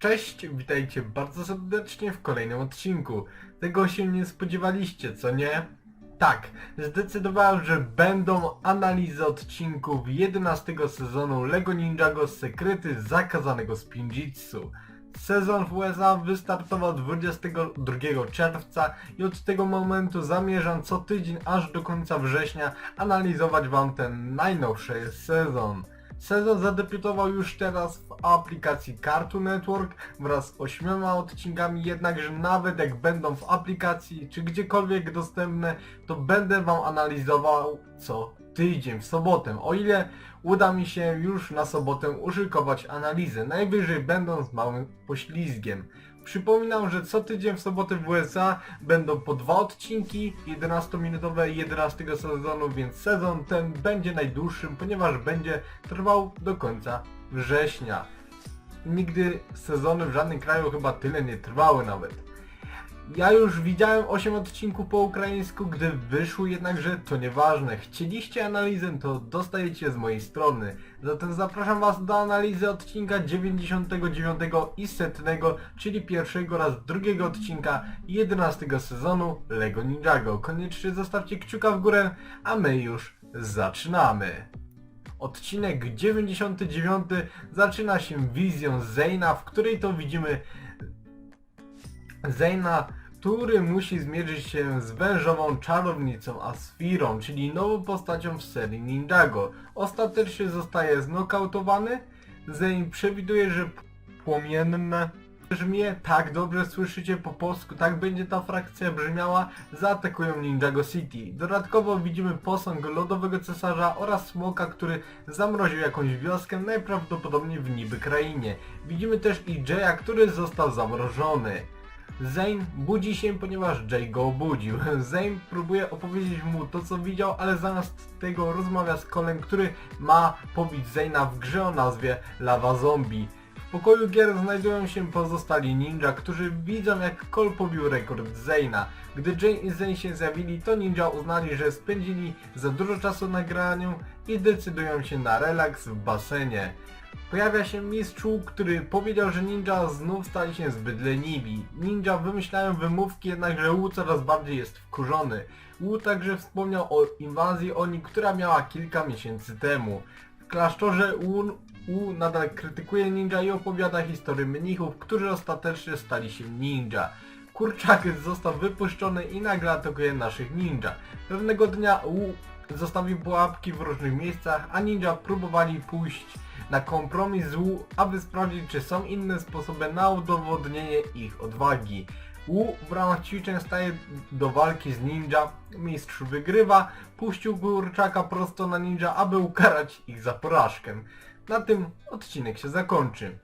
Cześć, witajcie bardzo serdecznie w kolejnym odcinku. Tego się nie spodziewaliście, co nie? Tak, zdecydowałem, że będą analizy odcinków 11 sezonu LEGO Ninjago Sekrety Zakazanego Spinjitsu. Sezon w USA wystartował 22 czerwca i od tego momentu zamierzam co tydzień aż do końca września analizować wam ten najnowszy sezon. Sezon zadebiutował już teraz w aplikacji Cartoon Network wraz z ośmioma odcinkami, jednakże nawet jak będą w aplikacji czy gdziekolwiek dostępne, to będę wam analizował co tydzień w sobotę, o ile uda mi się już na sobotę uszykować analizę, najwyżej będąc małym poślizgiem. Przypominam, że co tydzień w sobotę w USA będą po dwa odcinki 11-minutowe 11 sezonu, więc sezon ten będzie najdłuższym, ponieważ będzie trwał do końca września. Nigdy sezony w żadnym kraju chyba tyle nie trwały nawet. Ja już widziałem 8 odcinków po ukraińsku, gdy wyszły jednakże to nieważne. Chcieliście analizę, to dostajecie z mojej strony. Zatem zapraszam Was do analizy odcinka 99 i setnego, czyli pierwszego oraz drugiego odcinka 11 sezonu LEGO Ninjago. Koniecznie zostawcie kciuka w górę, a my już zaczynamy. Odcinek 99 zaczyna się wizją Zayna, w której to widzimy Zayna, który musi zmierzyć się z wężową czarownicą Asfirą, czyli nową postacią w serii Ninjago. Ostatecznie zostaje znokautowany. Zayn przewiduje, że płomienne brzmię, tak dobrze słyszycie po polsku, tak będzie ta frakcja brzmiała, zaatakują Ninjago City. Dodatkowo widzimy posąg lodowego cesarza oraz smoka, który zamroził jakąś wioskę, najprawdopodobniej w niby krainie. Widzimy też i Jaya, który został zamrożony. Zane budzi się, ponieważ Jay go obudził. Zane próbuje opowiedzieć mu to co widział, ale zamiast tego rozmawia z Colem, który ma pobić Zane'a w grze o nazwie Lava Zombie. W pokoju gier znajdują się pozostali ninja, którzy widzą jak Cole pobił rekord Zane'a. Gdy Jane i Zane się zjawili, to ninja uznali, że spędzili za dużo czasu na graniu i decydują się na relaks w basenie. Pojawia się mistrzu, który powiedział, że ninja znów stali się zbyt leniwi. Ninja wymyślają wymówki, jednakże Wu coraz bardziej jest wkurzony. Wu także wspomniał o inwazji Oni, która miała kilka miesięcy temu. W klasztorze Wu, Wu nadal krytykuje ninja i opowiada historię mnichów, którzy ostatecznie stali się ninja. Kurczak został wypuszczony i nagle atakuje naszych ninja. Pewnego dnia Wu zostawił pułapki w różnych miejscach, a ninja próbowali pójść na kompromis z Wu, aby sprawdzić czy są inne sposoby na udowodnienie ich odwagi. Wu w ramach ćwiczeń staje do walki z ninja, mistrz wygrywa, puścił kurczaka prosto na ninja, aby ukarać ich za porażkę. Na tym odcinek się zakończy.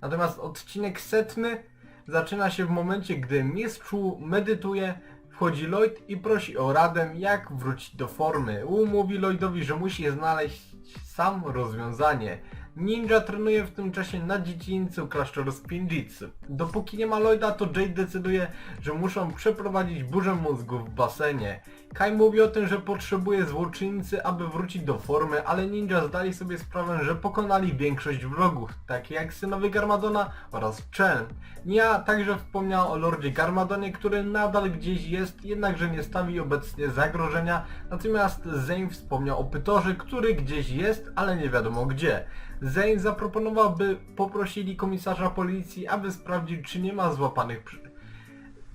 Natomiast odcinek setny zaczyna się w momencie, gdy mistrz Wu medytuje, wchodzi Lloyd i prosi o radę, jak wrócić do formy. Wu mówi Lloydowi, że musi znaleźć sam rozwiązanie. Ninja trenuje w tym czasie na dziedzińcu klasztoru Spinjitsu. Dopóki nie ma Lloyda, to Jade decyduje, że muszą przeprowadzić burzę mózgu w basenie. Kai mówi o tym, że potrzebuje złoczyńcy, aby wrócić do formy, ale ninja zdali sobie sprawę, że pokonali większość wrogów, takie jak synowie Garmadona oraz Chen. Nia także wspomniała o Lordzie Garmadonie, który nadal gdzieś jest, jednakże nie stawi obecnie zagrożenia, natomiast Zane wspomniał o Pytorze, który gdzieś jest, ale nie wiadomo gdzie. Zane zaproponował, by poprosili komisarza policji, aby sprawdzić, czy nie ma złapanych przy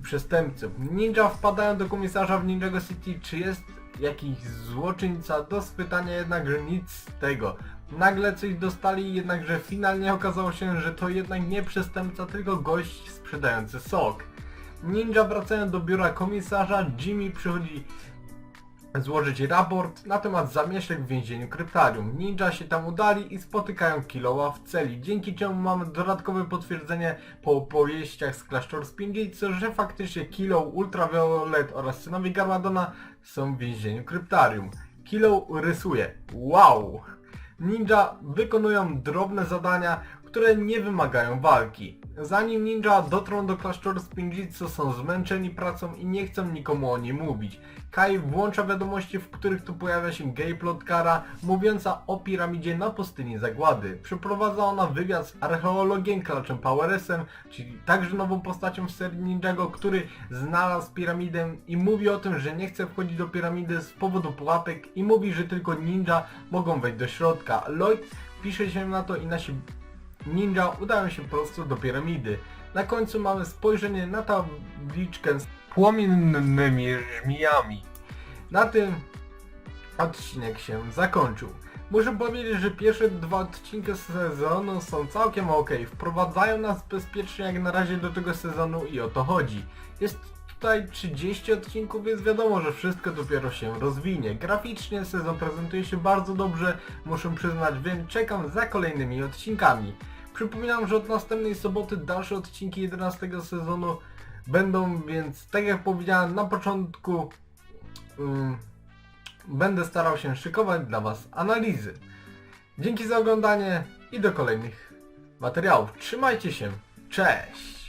przestępców. Ninja wpadają do komisarza w Ninjago City, czy jest jakiś złoczyńca, do spytania jednakże nic z tego. Nagle coś dostali, jednakże finalnie okazało się, że to jednak nie przestępca, tylko gość sprzedający sok. Ninja wracają do biura komisarza, Jimmy przychodzi złożyć raport na temat zamieszek w więzieniu kryptarium. Ninja się tam udali i spotykają Kilowa w celi, dzięki czemu mamy dodatkowe potwierdzenie po opowieściach z klasztoru Spinjitsu, że faktycznie Kilo, Ultraviolet oraz synowie Garmadona są w więzieniu kryptarium. Kilo rysuje. Wow! Ninja wykonują drobne zadania, które nie wymagają walki. Zanim ninja dotrą do klasztoru Spinjitzu są zmęczeni pracą i nie chcą nikomu o niej mówić. Kai włącza wiadomości, w których tu pojawia się gay plotkara mówiąca o piramidzie na pustyni Zagłady. Przeprowadza ona wywiad z archeologiem Klaczem Poweresem, czyli także nową postacią w serii Ninjago, który znalazł piramidę i mówi o tym, że nie chce wchodzić do piramidy z powodu pułapek i mówi, że tylko ninja mogą wejść do środka. Lloyd pisze się na to i nasi ninja udają się prosto do piramidy. Na końcu mamy spojrzenie na tabliczkę z płomiennymi żmijami. Na tym odcinek się zakończył. Muszę powiedzieć, że pierwsze dwa odcinki sezonu są całkiem ok. Wprowadzają nas bezpiecznie jak na razie do tego sezonu i o to chodzi. Jest tutaj 30 odcinków, więc wiadomo, że wszystko dopiero się rozwinie. Graficznie sezon prezentuje się bardzo dobrze, muszę przyznać, więc czekam za kolejnymi odcinkami. Przypominam, że od następnej soboty dalsze odcinki 11 sezonu będą, więc tak jak powiedziałem na początku, ym, będę starał się szykować dla Was analizy. Dzięki za oglądanie i do kolejnych materiałów. Trzymajcie się. Cześć!